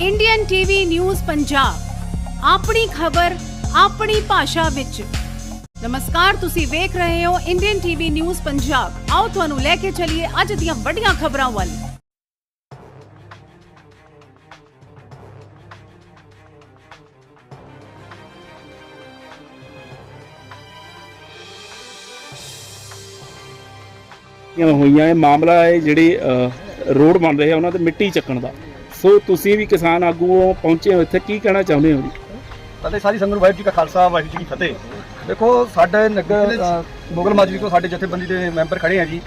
Indian TV news Punjab ਆਪਣੀ ਖਬਰ, ਆਪਣੀ ਭਾਸ਼ਾ ਵਿੱਚ। ਨਮਸਕਾਰ, ਤੁਸੀਂ ਵੇਖ ਰਹੇ ਹੋ ਇੰਡੀਅਨ ਟੀਵੀ ਨਿਊਜ਼ ਪੰਜਾਬ ਆਓ ਤੁਹਾਨੂੰ ਲੈ ਕੇ ਚੱਲੀਏ ਅੱਜ ਦੀਆਂ ਵੱਡੀਆਂ ਖਬਰਾਂ ਵੱਲ। ਹੋਈਆਂ ਇਹ ਮਾਮਲਾ ਹੈ ਜਿਹੜੀ ਰੋਡ ਬਣ ਰਹੇ ਆ ਉਹਨਾਂ ਤੇ ਮਿੱਟੀ ਚੱਕਣ ਦਾ। ਸੋ ਤੁਸੀਂ ਵੀ ਕਿਸਾਨ ਆਗੂ ਪਹੁੰਚੇ ਹੋ ਇੱਥੇ ਕੀ ਕਹਿਣਾ ਚਾਹੁੰਦੇ ਹੋ ਜੀ? ਅਤੇ ਸਾਰੀ ਸੰਗਤ ਨੂੰ ਵਾਹਿਗੁਰੂ ਜੀ ਕਾ ਖਾਲਸਾ ਵਾਹਿਗੁਰੂ ਜੀ ਕੀ ਫਤਿਹ। ਦੇਖੋ ਸਾਡੇ ਨਗਰ ਮੁਗਲ ਮਾਜਰੀ ਤੋਂ ਸਾਡੇ ਜਥੇਬੰਦੀ ਦੇ ਮੈਂਬਰ ਖੜੇ ਆ ਜੀ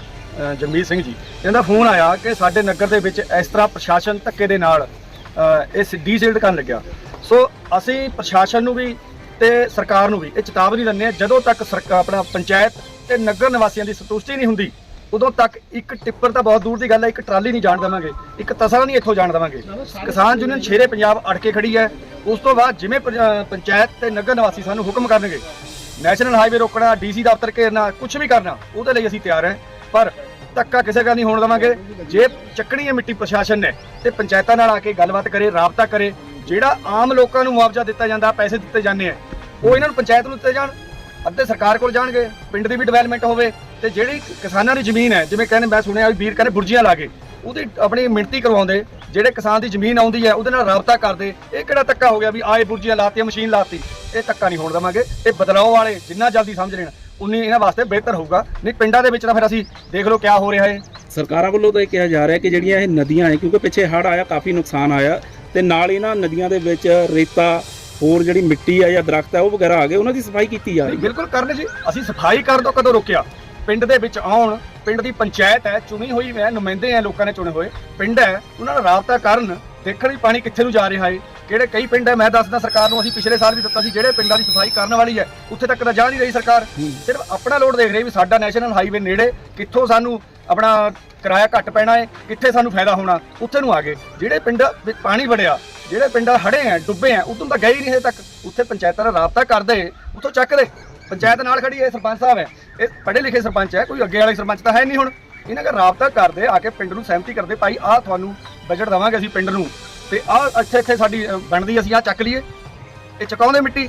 ਜਗਮੀਤ ਸਿੰਘ ਜੀ। ਇਹਦਾ ਫੋਨ ਆਇਆ ਕਿ ਸਾਡੇ ਨਗਰ ਦੇ ਵਿੱਚ ਇਸ ਤਰ੍ਹਾਂ ਪ੍ਰਸ਼ਾਸਨ ਧੱਕੇ ਦੇ ਨਾਲ ਅ, ਇਸ ਡੀਜ਼ਲ ਕਰਨ ਲੱਗਿਆ। ਸੋ ਅਸੀਂ ਪ੍ਰਸ਼ਾਸਨ ਨੂੰ ਵੀ ਤੇ ਸਰਕਾਰ ਨੂੰ ਵੀ ਇਹ ਚੇਤਾਵਨੀ ਦਿੰਦੇ ਆ ਜਦੋਂ ਤੱਕ ਸਰਕਾਰ ਆਪਣਾ ਪੰਚਾਇਤ ਤੇ ਨਗਰ ਨਿਵਾਸੀਆਂ ਦੀ ਸੰਤੁਸ਼ਟੀ ਨਹੀਂ ਹੁੰਦੀ ਉਦੋਂ ਤੱਕ ਇੱਕ ਟਿੱਪਰ ਤਾਂ ਬਹੁਤ ਦੂਰ ਦੀ ਗੱਲ ਹੈ, ਇੱਕ ਟਰਾਲੀ ਨਹੀਂ ਜਾਣ ਦੇਵਾਂਗੇ, ਇੱਕ ਤਸਲਾ ਨਹੀਂ ਇੱਥੋਂ ਜਾਣ ਦੇਵਾਂਗੇ। ਕਿਸਾਨ ਯੂਨੀਅਨ ਸ਼ੇਰੇ ਪੰਜਾਬ ਅੜ ਕੇ ਖੜੀ ਹੈ। ਉਸ ਤੋਂ ਬਾਅਦ ਜਿਵੇਂ ਪੰਚਾਇਤ ਤੇ ਨਗਰ ਨਿਵਾਸੀ ਸਾਨੂੰ ਹੁਕਮ ਕਰਨਗੇ, ਨੈਸ਼ਨਲ ਹਾਈਵੇ ਰੋਕਣਾ, ਡੀਸੀ ਦਫ਼ਤਰ ਘੇਰਨਾ ਕੁਝ ਵੀ ਕਰਨਾ, ਉਹਦੇ ਲਈ ਅਸੀਂ ਤਿਆਰ ਹਾਂ। ਪਰ ਧੱਕਾ ਕਿਸੇ ਦਾ ਨਹੀਂ ਹੋਣ ਦੇਵਾਂਗੇ। ਜੇ ਚੱਕਣੀ ਹੈ ਮਿੱਟੀ ਪ੍ਰਸ਼ਾਸਨ ਨੇ ਤੇ ਪੰਚਾਇਤਾਂ ਨਾਲ ਆ ਕੇ ਗੱਲਬਾਤ ਕਰੇ, ਰਾਬਤਾ ਕਰੇ, ਜਿਹੜਾ ਆਮ ਲੋਕਾਂ ਨੂੰ ਮੁਆਵਜ਼ਾ ਦਿੱਤਾ ਜਾਂਦਾ, ਪੈਸੇ ਦਿੱਤੇ ਜਾਂਦੇ ਆ, ਉਹ ਇਹਨਾਂ ਨੂੰ ਪੰਚਾਇਤ ਨੂੰ ਦਿੱਤੇ ਜਾਣ। ਅੱਧੇ ਸਰਕਾਰ ਕੋਲ ਜਾਣਗੇ, ਪਿੰਡ ਦੀ ਵੀ ਡਿਵੈਲਪਮੈਂਟ ਹੋਵੇ ਤੇ ਜਿਹੜੀ ਕਿਸਾਨਾਂ ਦੀ ਜ਼ਮੀਨ ਹੈ, ਜਿਵੇਂ ਕਹਿੰਦੇ ਮੈਂ ਸੁਣਿਆ ਵੀ ਵੀਰ ਕਹਿੰਦੇ ਬੁਰਜੀਆਂ ਲਾ ਕੇ, ਉਹਦੀ ਆਪਣੀ ਮਿਣਤੀ ਕਰਵਾਉਂਦੇ, ਜਿਹੜੇ ਕਿਸਾਨ ਦੀ ਜ਼ਮੀਨ ਆਉਂਦੀ ਹੈ, ਉਹਦੇ ਨਾਲ ਰਾਬਤਾ ਕਰਦੇ, ਇਹ ਕਿਹੜਾ ਧੱਕਾ ਹੋ ਗਿਆ ਵੀ ਆਏ ਬੁਰਜੀਆਂ ਲਾਤੀਆਂ, ਮਸ਼ੀਨ ਲਾਤੀ, ਇਹ ਧੱਕਾ ਨਹੀਂ ਹੋਣ ਦੇਵਾਂਗੇ, ਇਹ ਬਦਲਾਅ ਵਾਲੇ ਜਿੰਨਾ ਜਲਦੀ ਸਮਝ ਲੈਣ, ਉਨੀ ਇਹਨਾਂ ਵਾਸਤੇ ਬਿਹਤਰ ਹੋਊਗਾ, ਨਹੀਂ ਪਿੰਡਾਂ ਦੇ ਵਿੱਚ ਤਾਂ ਫਿਰ ਅਸੀਂ ਦੇਖ ਲਓ ਕਿਆ ਹੋ ਰਿਹਾ ਹੈ। ਸਰਕਾਰਾਂ ਵੱਲੋਂ ਤਾਂ ਇਹ ਕਿਹਾ ਜਾ ਰਿਹਾ ਕਿ ਜਿਹੜੀਆਂ ਇਹ ਨਦੀਆਂ ਹੈ ਕਿਉਂਕਿ ਪਿੱਛੇ ਹੜ੍ਹ ਆਇਆ, ਕਾਫੀ ਨੁਕਸਾਨ ਆਇਆ, ਤੇ ਨਾਲ ਇਹਨਾਂ ਨਦੀਆਂ ਦੇ ਵਿੱਚ ਰੇਤਾ ਹੋਰ ਜਿਹੜੀ ਮਿੱਟੀ ਆ ਜਾਂ ਦਰਖਤ ਹੈ ਉਹ ਵਗੈਰਾ ਆ ਗਏ ਉਹਨਾਂ ਦੀ ਸਫ਼ਾਈ ਕੀਤੀ ਜਾ ਰਹੀ ਹੈ। ਬਿਲਕੁਲ ਕਰਨ ਜੀ ਅਸੀਂ ਸਫ਼ਾਈ ਕਰਨ ਤੋਂ ਕਦੋਂ ਰੋਕਿਆ? ਪਿੰਡ ਦੇ ਵਿੱਚ ਆਉਣ ਪਿੰਡ ਦੀ ਪੰਚਾਇਤ ਹੈ ਚੁਣੀ ਹੋਈ ਹੈ ਨੁਮਾਇੰਦੇ ਹੈ ਲੋਕਾਂ ਨੇ ਚੁਣੇ ਹੋਏ ਪਿੰਡ ਹੈ ਉਹਨਾਂ ਨਾਲ ਰਾਬਤਾ ਕਰਨ ਦੇਖਣ ਵੀ ਪਾਣੀ ਕਿੱਥੇ ਨੂੰ ਜਾ ਰਿਹਾ ਹੈ ਕਿਹੜੇ ਕਈ ਪਿੰਡ ਹੈ ਮੈਂ ਦੱਸਦਾ ਸਰਕਾਰ ਨੂੰ ਅਸੀਂ ਪਿਛਲੇ ਸਾਲ ਵੀ ਦਿੱਤਾ ਸੀ ਜਿਹੜੇ ਪਿੰਡਾਂ ਦੀ ਸਫ਼ਾਈ ਕਰਨ ਵਾਲੀ ਹੈ ਉੱਥੇ ਤੱਕ ਤਾਂ ਜਾ ਨਹੀਂ ਰਹੀ ਸਰਕਾਰ। ਸਿਰਫ ਆਪਣਾ ਲੋਡ ਦੇਖ ਰਹੀ ਵੀ ਸਾਡਾ ਨੈਸ਼ਨਲ ਹਾਈਵੇ ਨੇੜੇ ਕਿੱਥੋਂ ਸਾਨੂੰ ਆਪਣਾ ਕਿਰਾਇਆ ਘੱਟ ਪੈਣਾ ਹੈ ਕਿੱਥੇ ਸਾਨੂੰ ਫਾਇਦਾ ਹੋਣਾ ਉੱਥੇ ਨੂੰ ਆ ਗਏ। ਜਿਹੜੇ ਪਿੰਡ ਵਿੱਚ ਪਾਣੀ ਵੜਿਆ ਜਿਹੜੇ ਪਿੰਡਾਂ ਹੜੇ ਆ ਡੁੱਬੇ ਆ ਉਦੋਂ ਤਾਂ ਗਏ ਹੀ ਨਹੀਂ ਹਜੇ ਤੱਕ। ਉੱਥੇ ਪੰਚਾਇਤਾਂ ਨਾਲ ਰਾਬਤਾ ਕਰਦੇ ਉੱਥੋਂ ਚੱਕਦੇ ਪੰਚਾਇਤ ਨਾਲ ਖੜੀ ਹੈ ਸਰਪੰਚ ਸਾਹਿਬ ਹੈ। ਇਹ ਪੜ੍ਹੇ ਲਿਖੇ ਸਰਪੰਚ ਹੈ ਕੋਈ ਅੱਗੇ ਵਾਲੇ ਸਰਪੰਚ ਤਾਂ ਹੈ ਨਹੀਂ ਹੁਣ। ਇਹਨਾਂ ਦਾ ਰਾਬਤਾ ਕਰਦੇ ਆ ਕੇ ਪਿੰਡ ਨੂੰ ਸਹਿਮਤੀ ਕਰਦੇ ਭਾਈ ਆਹ ਤੁਹਾਨੂੰ ਬਜਟ ਦਵਾਂਗੇ ਅਸੀਂ ਪਿੰਡ ਨੂੰ। ਤੇ ਆਹ ਇੱਥੇ ਇੱਥੇ ਸਾਡੀ ਅ, ਬਣਦੀ ਅਸੀਂ ਆਹ ਚੱਕ ਲਈਏ। ਇਹ ਚੁਕਾਉਂਦੇ ਮਿੱਟੀ।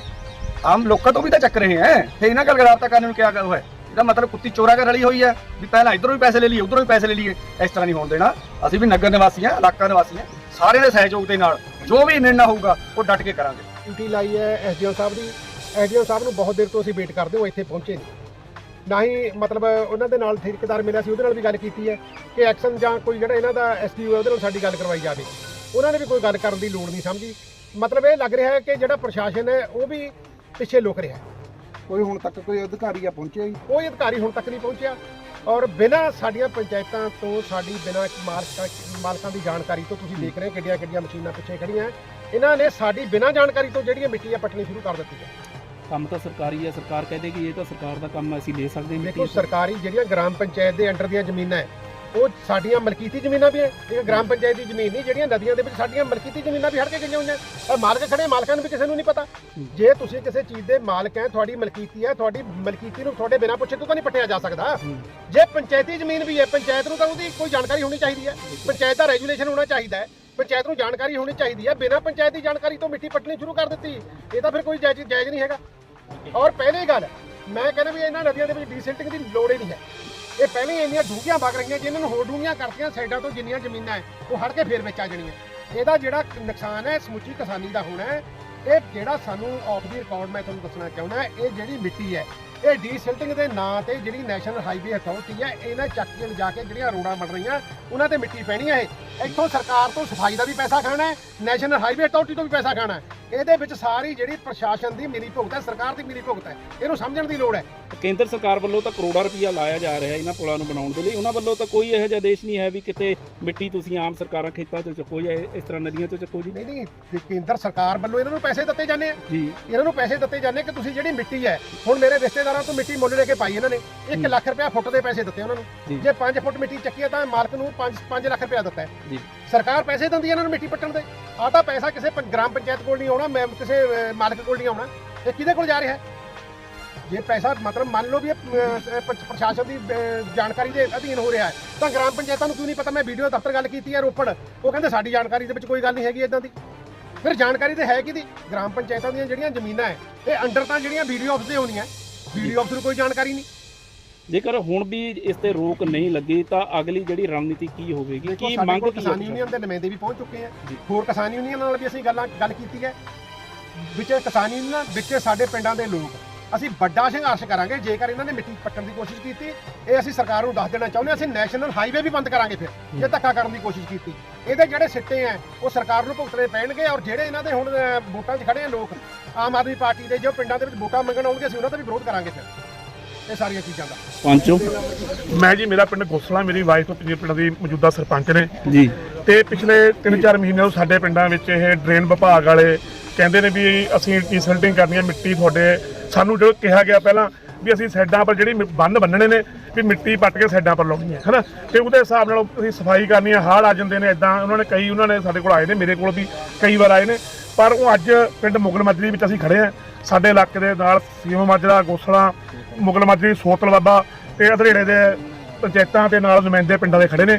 ਆਮ ਲੋਕਾਂ ਤੋਂ ਵੀ ਤਾਂ ਚੱਕ ਰਹੇ ਹੈ ਤੇ ਇਹਨਾਂ ਗੱਲ ਰਾਬਤਾ ਕਰਨ ਨੂੰ ਕਿਆ ਗੱਲ ਹੋਇਆ? ਇਹਦਾ ਮਤਲਬ ਕੁੱਤੀ ਚੋਰਾ ਕਰ ਰਲੀ ਹੋਈ ਹੈ ਵੀ ਪਹਿਲਾਂ ਇਧਰੋਂ ਵੀ ਪੈਸੇ ਲੈ ਲਈਏ ਉਧਰੋਂ ਵੀ ਪੈਸੇ ਲੈ ਲਈਏ। ਇਸ ਤਰ੍ਹਾਂ ਨਹੀਂ ਹੋਣ ਦੇਣਾ। ਅਸੀਂ ਵੀ ਨਗਰ ਨਿਵਾਸੀ ਹਾਂ ਇਲਾਕਾ ਨਿਵਾਸੀ ਹਾਂ। ਸਾਰਿਆਂ ਦੇ ਸਹਿਯੋਗ ਦੇ ਨਾਲ। ਜੋ ਵੀ ਨਿਰਣਾ ਹੋਊਗਾ ਉਹ ਡਟ ਕੇ ਕਰਾਂਗੇ। ਡਿਊਟੀ ਲਾਈ ਹੈ ਐਸਡੀਓ ਸਾਹਿਬ ਦੀ। ਐਸਡੀਓ ਸਾਹਿਬ ਨੂੰ ਬਹੁਤ ਦੇਰ ਤੋਂ ਅਸੀਂ ਵੇਟ ਕਰਦੇ ਹਾਂ ਇੱਥੇ ਪਹੁੰਚੇ ਨਹੀਂ। ਨਾ ਹੀ ਮਤਲਬ ਉਹਨਾਂ ਦੇ ਨਾਲ ਠੇਕੇਦਾਰ ਮਿਲਿਆ ਸੀ ਉਹਦੇ ਨਾਲ ਵੀ ਗੱਲ ਕੀਤੀ ਹੈ ਕਿ ਐਕਸ਼ਨ ਜਾਂ ਕੋਈ ਜਿਹੜਾ ਇਹਨਾਂ ਦਾ ਐਸਡੀਓ ਹੈ ਉਹਦੇ ਨਾਲ ਸਾਡੀ ਗੱਲ ਕਰਵਾਈ ਜਾਵੇ। ਉਹਨਾਂ ਨੇ ਵੀ ਕੋਈ ਗੱਲ ਕਰਨ ਦੀ ਲੋੜ ਨਹੀਂ ਸਮਝੀ। ਮਤਲਬ ਇਹ ਲੱਗ ਰਿਹਾ ਹੈ ਕਿ ਜਿਹੜਾ ਪ੍ਰਸ਼ਾਸਨ ਹੈ ਉਹ ਵੀ ਪਿੱਛੇ ਲੁਕ ਰਿਹਾ ਹੈ। ਕੋਈ ਹੁਣ ਤੱਕ ਕੋਈ ਅਧਿਕਾਰੀ ਆ ਪਹੁੰਚਿਆ ਹੀ ਕੋਈ ਅਧਿਕਾਰੀ ਹੁਣ ਤੱਕ ਨਹੀਂ ਪਹੁੰਚਿਆ। ਔਰ ਬਿਨਾਂ ਸਾਡੀਆਂ ਪੰਚਾਇਤਾਂ ਤੋਂ ਸਾਡੀ ਬਿਨਾਂ ਮਾਲਕਾਂ ਮਾਲਕਾਂ ਦੀ ਜਾਣਕਾਰੀ ਤੋਂ ਤੁਸੀਂ ਦੇਖ ਰਹੇ ਹੋ ਕਿੱਡੀਆਂ ਕਿੱਡੀਆਂ ਮਸ਼ੀਨਾਂ ਪਿੱਛੇ ਖੜੀਆਂ ਇਹਨਾਂ ਨੇ ਸਾਡੀ ਬਿਨਾਂ ਜਾਣਕਾਰੀ ਤੋਂ ਜਿਹੜੀਆਂ ਮਿੱਟੀ ਆ ਪੱਟਣੀ ਸ਼ੁਰੂ ਕਰ ਦਿੱਤੀ ਹੈ ਕੰਮ ਤਾਂ ਸਰਕਾਰੀ ਹੈ ਸਰਕਾਰ ਕਹਿੰਦੇ ਕਿ ਇਹ ਤਾਂ ਸਰਕਾਰ ਦਾ ਕੰਮ ਹੈ, ਅਸੀਂ ਲੈ ਸਕਦੇ ਹਾਂ ਦੇਖੋ ਸਰਕਾਰੀ ਜਿਹੜੀਆਂ ਗ੍ਰਾਮ ਪੰਚਾਇਤ ਦੇ ਅੰਡਰ ਦੀਆਂ ਜ਼ਮੀਨਾਂ ਹੈ ਉਹ ਸਾਡੀਆਂ ਮਲਕੀਤੀ ਜ਼ਮੀਨਾਂ ਵੀ ਹੈ ਇਹ ਗ੍ਰਾਮ ਪੰਚਾਇਤ ਦੀ ਜ਼ਮੀਨ ਨਹੀਂ, ਜਿਹੜੀਆਂ ਨਦੀਆਂ ਦੇ ਵਿੱਚ ਸਾਡੀਆਂ ਮਲਕੀਤੀ ਜ਼ਮੀਨਾਂ ਵੀ ਹੜ ਕੇ ਗਈਆਂ ਹੋਈਆਂ। ਔਰ ਮਾਲਕ ਖੜੇ, ਮਾਲਕਾਂ ਨੂੰ ਵੀ ਕਿਸੇ ਨੂੰ ਨਹੀਂ ਪਤਾ। ਜੇ ਤੁਸੀਂ ਕਿਸੇ ਚੀਜ਼ ਦੇ ਮਾਲਕ ਹੈ, ਤੁਹਾਡੀ ਮਲਕੀਤੀ ਹੈ, ਤੁਹਾਡੀ ਮਲਕੀਤੀ ਨੂੰ ਤੁਹਾਡੇ ਬਿਨਾਂ ਪੁੱਛੇ ਤੋਂ ਤਾਂ ਨਹੀਂ ਪੱਟਿਆ ਜਾ ਸਕਦਾ। ਜੇ ਪੰਚਾਇਤੀ ਜ਼ਮੀਨ ਵੀ ਹੈ, ਪੰਚਾਇਤ ਨੂੰ ਤਾਂ ਉਹਦੀ ਕੋਈ ਜਾਣਕਾਰੀ ਹੋਣੀ ਚਾਹੀਦੀ ਹੈ। ਪੰਚਾਇਤ ਦਾ ਰੈਗੂਲੇਸ਼ਨ ਹੋਣਾ ਚਾਹੀਦਾ ਹੈ। ਪੰਚਾਇਤ ਨੂੰ ਜਾਣਕਾਰੀ ਹੋਣੀ ਚਾਹੀਦੀ ਹੈ। ਬਿਨਾਂ ਪੰਚਾਇਤ ਦੀ ਜਾਣਕਾਰੀ ਤੋਂ ਮਿੱਟੀ ਪੱਟਣੀ ਸ਼ੁਰੂ ਕਰ ਦਿੱਤੀ। ਇਹ ਤਾਂ ਫਿਰ ਕੋਈ ਜਾਇਜ਼ ਜਾਇਜ਼ ਨਹੀਂ ਹੈਗਾ। ਔਰ ਪਹਿਲੀ ਗੱਲ, ਮੈਂ ਕਹਿੰਦਾ ਵੀ ਇਹਨਾਂ ਨਦੀਆਂ ਦੇ ਵਿੱਚ ਡੀਸਿਲਟਿੰਗ ਦੀ ਲੋੜ ਹੀ ਨਹੀਂ ਹੈ। ਇਹ ਪਹਿਲੇ ਹੀ ਇੰਨੀਆਂ ਡੂੰਘੀਆਂ ਵਗ ਰਹੀਆਂ ਜਿਨ੍ਹਾਂ ਨੂੰ ਹੋਰ ਡੂੰਘੀਆਂ ਕਰਤੀਆਂ ਸਾਈਡਾਂ ਤੋਂ ਜਿੰਨੀਆਂ ਜ਼ਮੀਨਾਂ ਹੈ, ਉਹ ਹੜ ਕੇ ਫੇਰ ਵਿੱਚ ਆ ਜਾਣੀਆਂ। ਇਹਦਾ ਜਿਹੜਾ ਨੁਕਸਾਨ ਹੈ, ਸਮੁੱਚੀ ਕਿਸਾਨੀ ਦਾ ਹੋਣਾ ਹੈ। ਇਹ ਜਿਹੜਾ ਸਾਨੂੰ ਆਫ ਦੀ ਰਿਕਾਰਡ ਮੈਂ ਤੁਹਾਨੂੰ ਦੱਸਣਾ ਚਾਹੁੰਦਾ ਇਹ ਜਿਹੜੀ ਮਿੱਟੀ ਹੈ, ਇਹ ਡੀਸਿਲਟਿੰਗ ਦੇ ਨਾਂ ਤੇ ਜਿਹੜੀ ਨੈਸ਼ਨਲ ਹਾਈਵੇ ਅਥਾਰਟੀ ਹੈ, ਇਹਨਾਂ ਚੱਕ ਕੇ ਲਿਜਾ ਕੇ ਜਿਹੜੀਆਂ ਰੋਡਾਂ ਬਣ ਰਹੀਆਂ, ਉਹਨਾਂ ਤੇ ਮਿੱਟੀ ਪੈਣੀ ਹੈ ਇਹ। ਇੱਥੋਂ ਸਰਕਾਰ ਤੋਂ ਸਫ਼ਾਈ ਦਾ ਵੀ ਪੈਸਾ ਖਾਣਾ ਹੈ ਨੈਸ਼ਨਲ ਹਾਈਵੇ ਅਥਾਰਟੀ ਤੋਂ ਵੀ ਪੈਸਾ ਖਾਣਾ ਹੈ। ਇਹਦੇ ਵਿੱਚ ਸਾਰੀ ਜਿਹੜੀ ਪ੍ਰਸ਼ਾਸਨ ਦੀ ਮਿਲੀ ਭੁਗਤ ਹੈ ਸਰਕਾਰ ਦੀ ਮਿਲੀ ਭੁਗਤ ਹੈ ਇਹਨੂੰ ਸਮਝਣ ਦੀ ਲੋੜ ਹੈ। ਕੇਂਦਰ ਸਰਕਾਰ ਵੱਲੋਂ ਤਾਂ ਕਰੋੜਾਂ ਰੁਪਈਆ ਲਾਇਆ ਜਾ ਰਿਹਾ ਇਹਨਾਂ ਪੁਲਾਂ ਨੂੰ ਬਣਾਉਣ ਦੇ ਲਈ। ਉਹਨਾਂ ਵੱਲੋਂ ਤਾਂ ਕੋਈ ਇਹੋ ਜਿਹਾ ਆਦੇਸ਼ ਨਹੀਂ ਹੈ ਵੀ ਕਿਤੇ ਮਿੱਟੀ ਤੁਸੀਂ ਆਮ ਸਰਕਾਰਾਂ ਖੇਤਾਂ ਤੋਂ ਚੱਕੋ ਜਾਂ ਇਸ ਤਰ੍ਹਾਂ ਨਦੀਆਂ ਤੋਂ ਚੱਕੋ ਜੀ। ਨਹੀਂ ਨਹੀਂ ਕੇਂਦਰ ਸਰਕਾਰ ਵੱਲੋਂ ਇਹਨਾਂ ਨੂੰ ਪੈਸੇ ਦਿੱਤੇ ਜਾਂਦੇ ਆ। ਜੀ। ਇਹਨਾਂ ਨੂੰ ਪੈਸੇ ਦਿੱਤੇ ਜਾਂਦੇ ਕਿ ਤੁਸੀਂ ਜਿਹੜੀ ਮਿੱਟੀ ਹੈ ਹੁਣ ਮੇਰੇ ਰਿਸ਼ਤੇਦਾਰਾਂ ਤੋਂ ਮਿੱਟੀ ਮੁੱਲ ਲੈ ਕੇ ਪਾਈ ਇਹਨਾਂ ਨੇ। 1 ਲੱਖ ਰੁਪਇਆ ਫੁੱਟ ਦੇ ਪੈਸੇ ਦਿੱਤੇ ਉਹਨਾਂ। ਨੂੰ। ਜੇ। 5 ਫੁੱਟ ਮਿੱਟੀ ਚੱਕੀ ਤਾਂ ਮਾਲਕ ਨੂੰ 5 5 ਲੱਖ ਰੁਪਇਆ ਦਿੱਤਾ ਹੈ। ਜੀ। ਸਰਕਾਰ ਪੈਸੇ ਦਿੰਦੀ ਇਹਨਾਂ ਨੂੰ ਮਿੱਟੀ ਪੱਟਣ ਦੇ। ਆਹ ਤਾਂ ਪੈਸਾ ਕਿਸੇ ਪੰ- ਗ੍ਰਾਮ ਪੰਚਾਇਤ ਕੋਲ ਨਹੀਂ ਆਉਣਾ ਮੈਂ ਕਿਸੇ ਅਹ, ਮਾਲਕ ਕੋਲ ਨਹੀਂ ਆਉਣਾ। ਇਹ ਕਿਹਦੇ ਕੋਲ ਜਾ ਰਿਹਾ ਹੈ? ਜੇ ਪੈਸਾ ਮਤਲਬ ਮੰਨ ਲਓ ਵੀ ਇਹ ਅਹ, ਪ- ਪ੍ਰਸ਼ਾਸਨ ਦੀ ਅਹ, ਜਾਣਕਾਰੀ ਦੇ ਅਧੀਨ ਹੋ ਰਿਹਾ ਹੈ ਤਾਂ ਗ੍ਰਾਮ ਪੰਚਾਇਤਾਂ ਨੂੰ ਕਿਉਂ ਨਹੀਂ ਪਤਾ ਮੈਂ ਵੀਡੀਓ ਦਫ਼ਤਰ ਗੱਲ ਕੀਤੀ ਹੈ ਰੋਪੜ। ਉਹ ਕਹਿੰਦੇ ਸਾਡੀ ਜਾਣਕਾਰੀ ਦੇ ਵਿੱਚ ਕੋਈ ਗੱਲ ਨਹੀਂ ਹੈਗੀ ਇਦਾਂ ਦੀ। ਫਿਰ ਜਾਣਕਾਰੀ ਤੇ ਹੈ ਕਿਹਦੀ? ਗ੍ਰਾਮ ਪੰਚਾਇਤਾਂ ਦੀਆਂ ਜਿਹੜੀਆਂ ਜ਼ਮੀਨਾਂ ਹੈ ਇਹ ਅੰਡਰ ਤਾਂ ਜਿਹੜੀਆਂ ਵੀਡੀਓ ਆਫਿਸ ਦੇ ਹੋਣੀਆਂ ਵੀਡੀਓ ਆਫਿਸ ਨੂੰ ਕੋਈ ਜਾਣਕਾਰੀ ਨਹੀਂ। ਜੇਕਰ ਹੁਣ ਵੀ ਇਸ ਤੇ ਰੋਕ ਨਹੀਂ ਲੱਗੀ ਤਾਂ ਅਗਲੀ ਜਿਹੜੀ ਰਣਨੀਤੀ ਕੀ ਹੋਵੇਗੀ? ਕੀ ਮੰਗ ਕਿਸਾਨ? ਯੂਨੀਅਨ ਦੇ ਨੁਮਾਇੰਦੇ ਵੀ ਪਹੁੰਚ ਚੁੱਕੇ ਆ। ਹੋਰ ਕਿਸਾਨ ਯੂਨੀਅਨ ਨਾਲ ਵੀ ਅਸੀਂ ਗੱਲਾਂ ਗੱਲ ਕੀਤੀ ਹੈ। ਵਿੱਚ ਕਿਸਾਨ ਯੂਨੀਅਨ ਵਿੱਚ ਸਾਡੇ ਪਿੰਡਾਂ ਦੇ ਲੋਕ। ਅਸੀਂ ਵੱਡਾ ਸੰਘਰਸ਼ ਕਰਾਂਗੇ ਜੇਕਰ ਇਹਨਾਂ ਨੇ ਮਿੱਟੀ ਪੱਟਣ ਦੀ ਕੋਸ਼ਿਸ਼ ਕੀਤੀ। ਇਹ ਅਸੀਂ ਸਰਕਾਰ ਨੂੰ ਦੱਸ ਦੇਣਾ ਚਾਹੁੰਦੇ ਅਸੀਂ ਨੈਸ਼ਨਲ ਹਾਈਵੇ ਵੀ ਬੰਦ ਕਰਾਂਗੇ ਫਿਰ ਜੇ ਧੱਕਾ ਕਰਨ ਦੀ ਕੋਸ਼ਿਸ਼ ਕੀਤੀ। ਇਹਦੇ ਜਿਹੜੇ ਸਿੱਟੇ ਆ ਉਹ ਸਰਕਾਰ ਨੂੰ ਭੁਗਤਣੇ ਪੈਣਗੇ ਔਰ ਜਿਹੜੇ ਇਹਨਾਂ ਦੇ ਹੁਣ ਵੋਟਾਂ 'ਚ ਖੜੇ ਆ ਲੋਕ ਆਮ ਆਦਮੀ ਪਾਰਟੀ ਦੇ ਜੋ ਪਿੰਡਾਂ ਦੇ ਵਿੱਚ ਵੋਟਾਂ ਮੰਗਣ ਆਉਣਗੇ ਅਸੀਂ ਉਹਨਾਂ ਦਾ ਵੀ ਵਿਰੋਧ ਕਰਾਂਗੇ ਫਿਰ। ਇਹ ਸਾਰੀਆਂ ਚੀਜ਼ਾਂ ਦਾ। ਪੰਚੋ? ਮੈਂ ਜੀ ਮੇਰਾ ਪਿੰਡ ਗੋਸਲਾ ਮੇਰੀ ਵਾਈਫ ਤੋਂ ਪਿੰਡ ਦੀ ਮੌਜੂਦਾ ਸਰਪੰਚ ਨੇ। ਜੀ। ਤੇ ਪਿਛਲੇ 3-4 ਮਹੀਨਿਆਂ ਤੋਂ ਸਾਡੇ ਪਿੰਡਾਂ ਵਿੱਚ ਇਹ ਡਰੇਨ ਵਿਭਾਗ ਵਾਲੇ ਕਹਿੰਦੇ ਨੇ ਵੀ ਅਸੀਂ ਡੀਸਲਟਿੰਗ ਕਰਨੀ ਹੈ ਮਿੱਟੀ ਤੁਹਾਡੇ। ਸਾਨੂੰ ਜੋ ਕਿਹਾ ਗਿਆ ਪਹਿਲਾਂ ਵੀ ਅਸੀਂ ਸਾਈਡਾਂ ਪਰ ਜਿਹੜੀ ਬੰਨ ਬੰਨਣੇ ਨੇ ਵੀ ਮਿੱਟੀ ਪੱਟ ਕੇ ਸਾਈਡਾਂ ਪਰ ਲਾਉਣੀ ਹੈ ਹਨਾ? ਤੇ ਉਹਦੇ ਹਿਸਾਬ ਨਾਲ ਅਸੀਂ ਸਫ਼ਾਈ ਕਰਨੀ ਹੈ ਹਾੜ ਆ ਜਾਂਦੇ ਨੇ ਇਦਾਂ ਉਹਨਾਂ ਨੇ ਕਈ ਉਹਨਾਂ ਨੇ ਸਾਡੇ ਕੋਲ ਆਏ ਨੇ ਮੇਰੇ ਕੋਲ ਵੀ ਕਈ ਵਾਰ ਆਏ ਨੇ। ਪਰ ਉਹ ਅੱਜ ਪਿੰਡ ਮੁਗਲ ਮਜਰੀ ਵਿੱਚ ਅਸੀਂ ਖੜੇ ਹਾਂ। ਸਾਡੇ ਇਲਾਕੇ ਦੇ ਨਾਲ ਸੀਮ ਮਾਜਰਾ ਗੋਸਲਾ ਮੁਗਲ ਮਜਰੀ ਸੋਤਲ ਬਾਬਾ ਤੇ ਅਧਰੇੜੇ ਦੇ ਪੰਚਾਇਤਾਂ ਤੇ ਨਾਲ ਨੁਮਾਇੰਦੇ ਪਿੰਡਾਂ ਦੇ ਖੜੇ ਨੇ।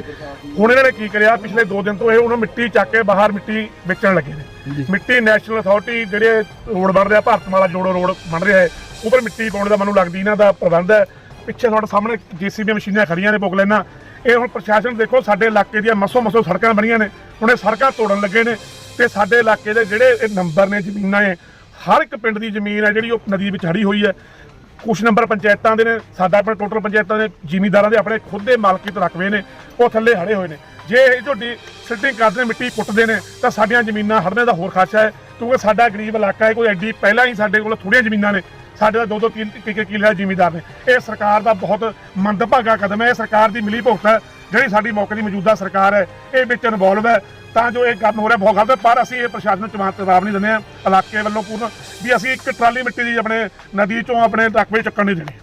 ਹੁਣ ਇਹਨਾਂ ਨੇ ਕੀ ਕਰਿਆ ਪਿਛਲੇ 2 ਦਿਨ ਤੋਂ ਇਹ ਉਹਨਾਂ ਮਿੱਟੀ ਚੱਕ ਕੇ ਬਾਹਰ ਮਿੱਟੀ ਵੇਚਣ ਲੱਗੇ ਨੇ। ਮਿੱਟੀ ਨੈਸ਼ਨਲ ਅਥਾਰਟੀ ਜਿਹੜੇ ਰੋਡ ਬਣ ਰਿਹਾ ਭਾਰਤਮਾਲਾ ਜੋੜੋ ਰੋਡ ਬਣ ਰਿਹਾ ਹੈ ਉੱਪਰ ਮਿੱਟੀ ਪਾਉਣ ਦਾ ਮੈਨੂੰ ਲੱਗਦੀ ਇਹਨਾਂ ਦਾ ਪ੍ਰਬੰਧ ਹੈ। ਪਿੱਛੇ ਤੁਹਾਡੇ ਸਾਹਮਣੇ ਜੀਸੀਬੀ ਮਸ਼ੀਨਾਂ ਖੜੀਆਂ ਨੇ ਬੁਗਲੈਨਾ ਇਹ ਹੁਣ ਪ੍ਰਸ਼ਾਸਨ ਦੇਖੋ ਸਾਡੇ ਇਲਾਕੇ ਦੀਆਂ ਮਸੋ ਮਸੋ ਸੜਕਾਂ ਬਣੀਆਂ ਨੇ। ਹੁਣ ਇਹ ਸੜਕਾਂ ਤੋੜਨ ਲੱਗੇ ਨੇ ਤੇ ਸਾਡੇ ਇਲਾਕੇ ਦੇ ਜਿਹੜੇ ਇਹ ਨੰਬਰ ਨੇ ਜ਼ਮੀਨਾਂ ਹੈ ਹਰ ਇੱਕ ਪਿੰਡ ਦੀ ਜ਼ਮੀਨ ਹੈ ਜਿਹੜੀ ਉਹ ਨਦੀ ਵਿੱਚ ਹੜੀ ਹੋਈ ਹੈ। ਕੁਛ ਨੰਬਰ ਪੰਚਾਇਤਾਂ ਦੇ ਨੇ, ਸਾਡਾ ਆਪਣੇ ਟੋਟਲ ਪੰਚਾਇਤਾਂ ਦੇ ਜ਼ਿਮੀਂਦਾਰਾਂ ਦੇ ਆਪਣੇ ਖੁਦ ਦੇ ਮਾਲਕੀਤ ਰਕਬੇ ਨੇ, ਉਹ ਥੱਲੇ ਹੜੇ ਹੋਏ ਨੇ। ਜੇ ਇਹ ਝੋਡੀ ਸਿੱਟਿੰਗ ਕਰਦੇ ਨੇ, ਮਿੱਟੀ ਕੁੱਟਦੇ ਨੇ, ਤਾਂ ਸਾਡੀਆਂ ਜ਼ਮੀਨਾਂ ਹੜਨੇ ਦਾ ਹੋਰ ਖਾਸਾ ਹੈ, ਕਿਉਂਕਿ ਸਾਡਾ ਗਰੀਬ ਇਲਾਕਾ ਹੈ, ਕੋਈ ਐਡੀ ਪਹਿਲਾਂ ਹੀ ਸਾਡੇ ਕੋਲ ਥੋੜੀਆਂ ਜ਼ਮੀਨਾਂ ਨੇ ਸਾਡੇ ਦਾ ਦੋ ਦੋ ਤਿੰਨ ਕਿੱਲੇ ਕਿੱਲੇ ਜ਼ਿਮੀਦਾਰ ਨੇ। ਇਹ ਸਰਕਾਰ ਦਾ ਬਹੁਤ ਮੰਦਭਾਗਾ ਕਦਮ ਹੈ। ਇਹ ਸਰਕਾਰ ਦੀ ਮਿਲੀ ਭੁਗਤ ਹੈ। ਜਿਹੜੀ ਸਾਡੀ ਮੌਕੇ ਦੀ ਮੌਜੂਦਾ ਸਰਕਾਰ ਹੈ, ਇਹ ਵਿੱਚ ਇਨਵੋਲਵ ਹੈ। ਤਾਂ ਜੋ ਇਹ ਕੰਮ ਹੋ ਰਿਹਾ, ਬਹੁਤ ਗਲਤ ਹੈ। ਪਰ ਅਸੀਂ ਇਹ ਪ੍ਰਸ਼ਾਸਨ ਨੂੰ ਜਵਾਬ ਜਵਾਬ ਨਹੀਂ ਦਿੰਦੇ ਆ ਇਲਾਕੇ ਵੱਲੋਂ ਪੂਰਨ ਵੀ ਅਸੀਂ ਇੱਕ ਟਰਾਲੀ ਮਿੱਟੀ ਦੀ ਆਪਣੇ ਨਦੀ ਚੋਂ ਆਪਣੇ ਰਕਬੇ ਚੱਕਣ ਨਹੀਂ ਦੇਣੀ।